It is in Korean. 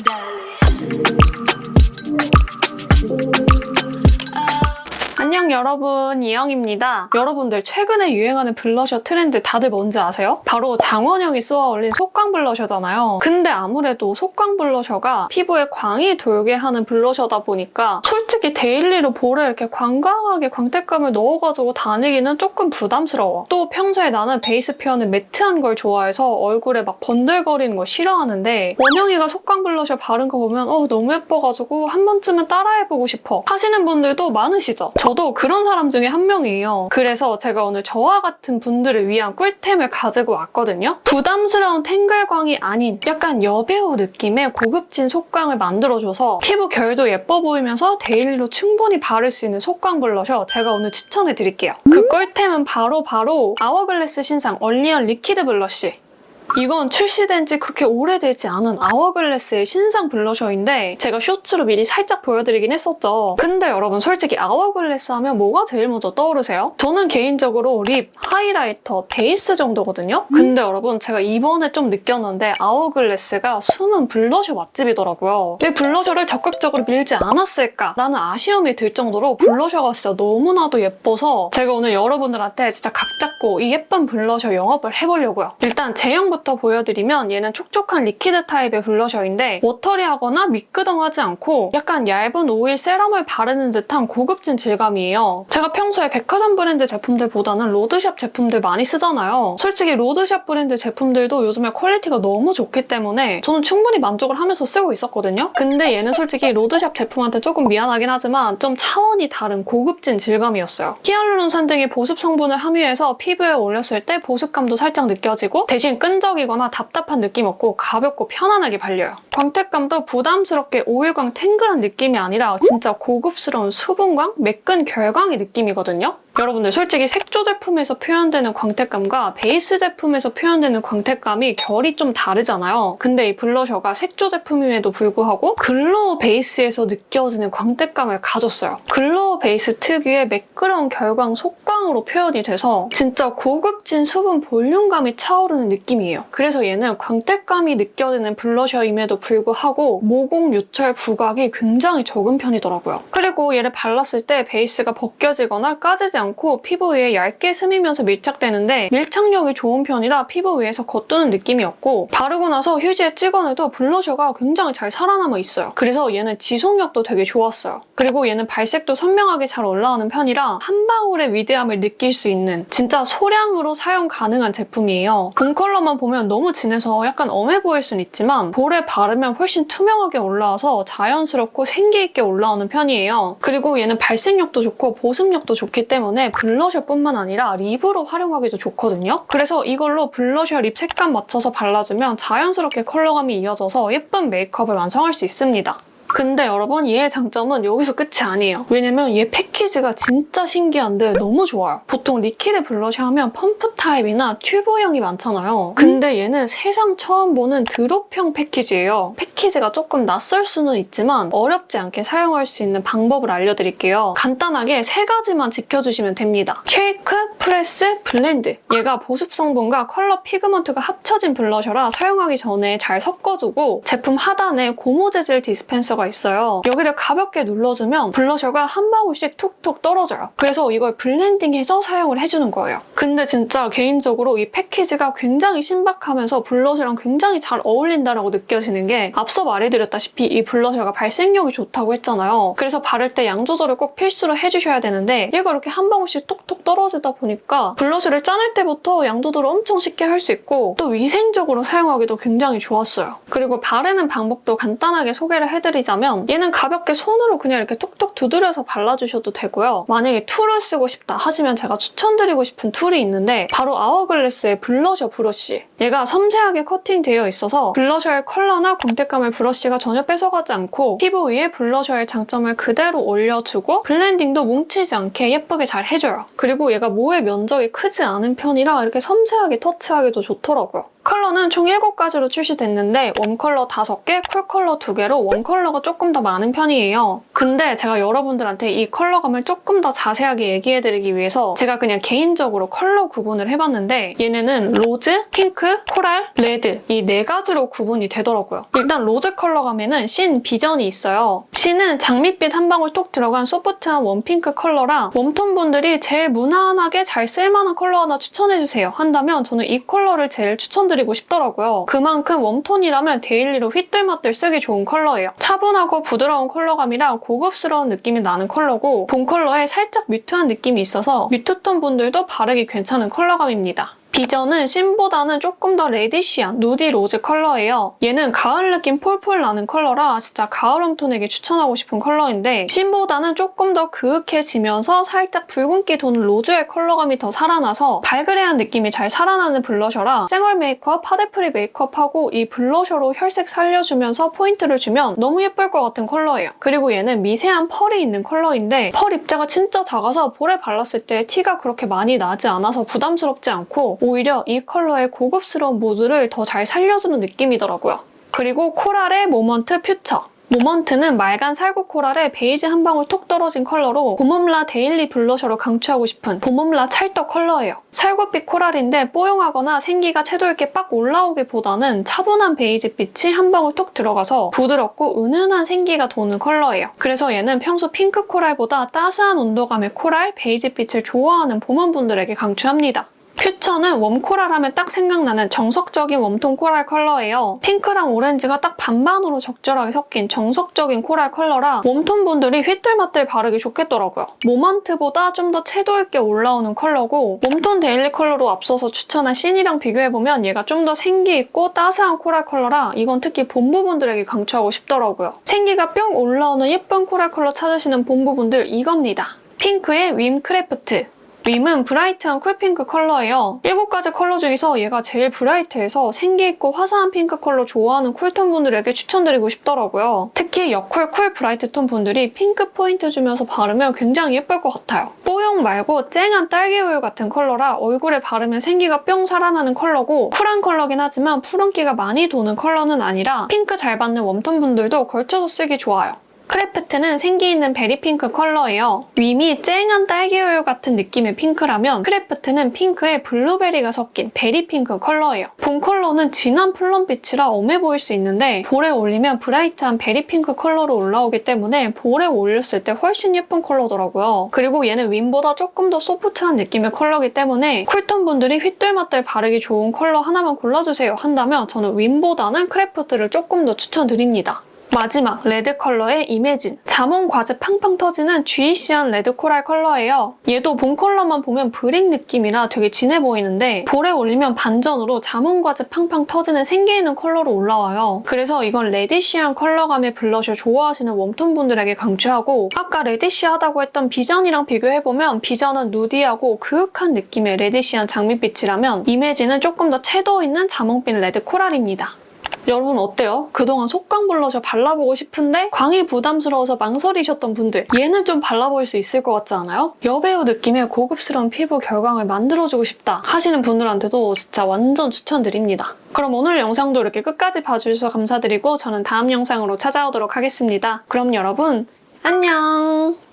Dale. 안녕 여러분 이영입니다. 여러분들 최근에 유행하는 블러셔 트렌드 다들 뭔지 아세요? 바로 장원영이 쏘아 올린 속광 블러셔잖아요. 근데 아무래도 속광 블러셔가 피부에 광이 돌게 하는 블러셔다 보니까 솔직히 데일리로 볼에 이렇게 광광하게 광택감을 넣어가지고 다니기는 조금 부담스러워. 또 평소에 나는 베이스 표현을 매트한 걸 좋아해서 얼굴에 막 번들거리는 거 싫어하는데 원영이가 속광 블러셔 바른 거 보면 어 너무 예뻐가지고 한 번쯤은 따라해보고 싶어 하시는 분들도 많으시죠? 저도 그런 사람 중에 한 명이에요. 그래서 제가 오늘 저와 같은 분들을 위한 꿀템을 가지고 왔거든요. 부담스러운 탱글광이 아닌 약간 여배우 느낌의 고급진 속광을 만들어줘서 피부 결도 예뻐 보이면서 데일리로 충분히 바를 수 있는 속광 블러셔 제가 오늘 추천해 드릴게요. 그 꿀템은 바로 바로 아워글래스 신상 얼리언 리퀴드 블러쉬. 이건 출시된 지 그렇게 오래되지 않은 아워글래스의 신상 블러셔인데 제가 쇼츠로 미리 살짝 보여드리긴 했었죠. 근데 여러분 솔직히 아워글래스 하면 뭐가 제일 먼저 떠오르세요? 저는 개인적으로 립, 하이라이터, 베이스 정도거든요? 근데 여러분 제가 이번에 좀 느꼈는데 아워글래스가 숨은 블러셔 맛집이더라고요. 왜 블러셔를 적극적으로 밀지 않았을까라는 아쉬움이 들 정도로 블러셔가 진짜 너무나도 예뻐서 제가 오늘 여러분들한테 진짜 각 잡고 이 예쁜 블러셔 영업을 해보려고요. 일단 제형부터 보여드리면 얘는 촉촉한 리퀴드 타입의 블러셔인데 워터리하거나 미끄덩하지 않고 약간 얇은 오일 세럼을 바르는 듯한 고급진 질감이에요. 제가 평소에 백화점 브랜드 제품들보다는 로드샵 제품들 많이 쓰잖아요. 솔직히 로드샵 브랜드 제품들도 요즘에 퀄리티가 너무 좋기 때문에 저는 충분히 만족을 하면서 쓰고 있었거든요. 근데 얘는 솔직히 로드샵 제품한테 조금 미안하긴 하지만 좀 차원이 다른 고급진 질감이었어요. 히알루론산 등의 보습 성분을 함유해서 피부에 올렸을 때 보습감도 살짝 느껴지고 대신 끈적 이거나 답답한 느낌 없고 가볍고 편안하게 발려요. 광택감도 부담스럽게 오일광 탱글한 느낌이 아니라 진짜 고급스러운 수분광, 매끈 결광의 느낌이거든요. 여러분들 솔직히 색조 제품에서 표현되는 광택감과 베이스 제품에서 표현되는 광택감이 결이 좀 다르잖아요. 근데 이 블러셔가 색조 제품임에도 불구하고 글로우 베이스에서 느껴지는 광택감을 가졌어요. 글로우 베이스 특유의 매끄러운 결광 속광으로 표현이 돼서 진짜 고급진 수분 볼륨감이 차오르는 느낌이에요. 그래서 얘는 광택감이 느껴지는 블러셔임에도 불구하고 모공 요철 부각이 굉장히 적은 편이더라고요. 그리고 얘를 발랐을 때 베이스가 벗겨지거나 까지지 않고 피부 위에 얇게 스미면서 밀착되는데 밀착력이 좋은 편이라 피부 위에서 겉도는 느낌이었고 바르고 나서 휴지에 찍어내도 블러셔가 굉장히 잘 살아남아 있어요. 그래서 얘는 지속력도 되게 좋았어요. 그리고 얘는 발색도 선명하게 잘 올라오는 편이라 한 방울의 위대함을 느낄 수 있는 진짜 소량으로 사용 가능한 제품이에요. 본 컬러만 보면 너무 진해서 약간 엄해 보일 순 있지만 볼에 바르면 훨씬 투명하게 올라와서 자연스럽고 생기 있게 올라오는 편이에요. 그리고 얘는 발색력도 좋고 보습력도 좋기 때문에 블러셔뿐만 아니라 립으로 활용하기도 좋거든요. 그래서 이걸로 블러셔 립 색감 맞춰서 발라주면 자연스럽게 컬러감이 이어져서 예쁜 메이크업을 완성할 수 있습니다. 근데 여러분 얘의 장점은 여기서 끝이 아니에요. 왜냐면 얘 패키지가 진짜 신기한데 너무 좋아요. 보통 리퀴드 블러셔 하면 펌프 타입이나 튜브형이 많잖아요. 근데 얘는 세상 처음 보는 드롭형 패키지예요. 패키지가 조금 낯설 수는 있지만 어렵지 않게 사용할 수 있는 방법을 알려드릴게요. 간단하게 세 가지만 지켜주시면 됩니다. 쉐이크, 프레스, 블렌드. 얘가 보습 성분과 컬러 피그먼트가 합쳐진 블러셔라 사용하기 전에 잘 섞어주고 제품 하단에 고무 재질 디스펜서가 있어요. 여기를 가볍게 눌러주면 블러셔가 한 방울씩 톡톡 떨어져요. 그래서 이걸 블렌딩해서 사용을 해주는 거예요. 근데 진짜 개인적으로 이 패키지가 굉장히 신박하면서 블러셔랑 굉장히 잘 어울린다라고 느껴지는 게 앞서 말해드렸다시피 이 블러셔가 발색력이 좋다고 했잖아요. 그래서 바를 때 양 조절을 꼭 필수로 해주셔야 되는데 얘가 이렇게 한 방울씩 톡톡 떨어지다 보니까 블러셔를 짜낼 때부터 양 조절을 엄청 쉽게 할 수 있고 또 위생적으로 사용하기도 굉장히 좋았어요. 그리고 바르는 방법도 간단하게 소개를 해드리자 면 얘는 가볍게 손으로 그냥 이렇게 톡톡 두드려서 발라주셔도 되고요. 만약에 툴을 쓰고 싶다 하시면 제가 추천드리고 싶은 툴이 있는데 바로 아워글래스의 블러셔 브러쉬. 얘가 섬세하게 커팅되어 있어서 블러셔의 컬러나 광택감을 브러쉬가 전혀 뺏어가지 않고 피부 위에 블러셔의 장점을 그대로 올려주고 블렌딩도 뭉치지 않게 예쁘게 잘 해줘요. 그리고 얘가 모의 면적이 크지 않은 편이라 이렇게 섬세하게 터치하기도 좋더라고요. 컬러는 총 7가지로 출시됐는데 웜 컬러 5개, 쿨 컬러 2개로 웜 컬러가 조금 더 많은 편이에요. 근데 제가 여러분들한테 이 컬러감을 조금 더 자세하게 얘기해드리기 위해서 제가 그냥 개인적으로 컬러 구분을 해봤는데 얘네는 로즈, 핑크, 코랄, 레드 이 네 가지로 구분이 되더라고요. 일단 로즈 컬러감에는 신 비전이 있어요. 신은 장밋빛 한 방울 톡 들어간 소프트한 웜핑크 컬러라 웜톤 분들이 제일 무난하게 잘 쓸만한 컬러 하나 추천해주세요 한다면 저는 이 컬러를 제일 추천드 리고 싶더라고요. 그만큼 웜톤이라면 데일리로 휘뚤마뚤 쓰기 좋은 컬러예요. 차분하고 부드러운 컬러감이라 고급스러운 느낌이 나는 컬러고 본 컬러에 살짝 뮤트한 느낌이 있어서 뮤트톤 분들도 바르기 괜찮은 컬러감입니다. 비전은 신보다는 조금 더 레디시한 누디 로즈 컬러예요. 얘는 가을 느낌 폴폴 나는 컬러라 진짜 가을 웜톤에게 추천하고 싶은 컬러인데 신보다는 조금 더 그윽해지면서 살짝 붉은기 도는 로즈의 컬러감이 더 살아나서 발그레한 느낌이 잘 살아나는 블러셔라 생얼 메이크업, 파데프리 메이크업하고 이 블러셔로 혈색 살려주면서 포인트를 주면 너무 예쁠 것 같은 컬러예요. 그리고 얘는 미세한 펄이 있는 컬러인데 펄 입자가 진짜 작아서 볼에 발랐을 때 티가 그렇게 많이 나지 않아서 부담스럽지 않고 오히려 이 컬러의 고급스러운 무드를 더 잘 살려주는 느낌이더라고요. 그리고 코랄의 모먼트 퓨처. 모먼트는 맑은 살구 코랄에 베이지 한 방울 톡 떨어진 컬러로 봄웜라 데일리 블러셔로 강추하고 싶은 봄웜라 찰떡 컬러예요. 살구빛 코랄인데 뽀용하거나 생기가 채도 있게 빡 올라오기보다는 차분한 베이지빛이 한 방울 톡 들어가서 부드럽고 은은한 생기가 도는 컬러예요. 그래서 얘는 평소 핑크 코랄보다 따스한 온도감의 코랄, 베이지빛을 좋아하는 봄웜분들에게 강추합니다. 퓨처는 웜코랄 하면 딱 생각나는 정석적인 웜톤 코랄 컬러예요. 핑크랑 오렌지가 딱 반반으로 적절하게 섞인 정석적인 코랄 컬러라 웜톤 분들이 휘뚤마뚤 바르기 좋겠더라고요. 모먼트보다 좀 더 채도 있게 올라오는 컬러고 웜톤 데일리 컬러로 앞서서 추천한 신이랑 비교해보면 얘가 좀 더 생기 있고 따스한 코랄 컬러라 이건 특히 봄부분들에게 강추하고 싶더라고요. 생기가 뿅 올라오는 예쁜 코랄 컬러 찾으시는 봄부분들 이겁니다. 핑크의 윈 크래프트 림은 브라이트한 쿨핑크 컬러예요. 7가지 컬러 중에서 얘가 제일 브라이트해서 생기있고 화사한 핑크 컬러 좋아하는 쿨톤 분들에게 추천드리고 싶더라고요. 특히 여쿨 쿨 브라이트 톤 분들이 핑크 포인트 주면서 바르면 굉장히 예쁠 것 같아요. 뽀용 말고 쨍한 딸기우유 같은 컬러라 얼굴에 바르면 생기가 뿅 살아나는 컬러고 쿨한 컬러긴 하지만 푸른기가 많이 도는 컬러는 아니라 핑크 잘 받는 웜톤 분들도 걸쳐서 쓰기 좋아요. 크래프트는 생기 있는 베리핑크 컬러예요. 윈이 쨍한 딸기우유 같은 느낌의 핑크라면 크래프트는 핑크에 블루베리가 섞인 베리핑크 컬러예요. 본 컬러는 진한 플럼빛이라 엄해 보일 수 있는데 볼에 올리면 브라이트한 베리핑크 컬러로 올라오기 때문에 볼에 올렸을 때 훨씬 예쁜 컬러더라고요. 그리고 얘는 윈보다 조금 더 소프트한 느낌의 컬러이기 때문에 쿨톤 분들이 휘뚤마뚤 바르기 좋은 컬러 하나만 골라주세요 한다면 저는 윈보다는 크래프트를 조금 더 추천드립니다. 마지막 레드 컬러의 이매진 자몽 과즙 팡팡 터지는 주이시한 레드 코랄 컬러예요. 얘도 본 컬러만 보면 브릭 느낌이라 되게 진해 보이는데 볼에 올리면 반전으로 자몽 과즙 팡팡 터지는 생기 있는 컬러로 올라와요. 그래서 이건 레디시한 컬러감의 블러셔 좋아하시는 웜톤 분들에게 강추하고 아까 레디시하다고 했던 비전이랑 비교해보면 비전은 누디하고 그윽한 느낌의 레디시한 장밋빛이라면 이매진은 조금 더 채도 있는 자몽빛 레드 코랄입니다. 여러분 어때요? 그동안 속광 블러셔 발라보고 싶은데 광이 부담스러워서 망설이셨던 분들 얘는 좀 발라볼 수 있을 것 같지 않아요? 여배우 느낌의 고급스러운 피부 결광을 만들어주고 싶다 하시는 분들한테도 진짜 완전 추천드립니다. 그럼 오늘 영상도 이렇게 끝까지 봐주셔서 감사드리고 저는 다음 영상으로 찾아오도록 하겠습니다. 그럼 여러분 안녕!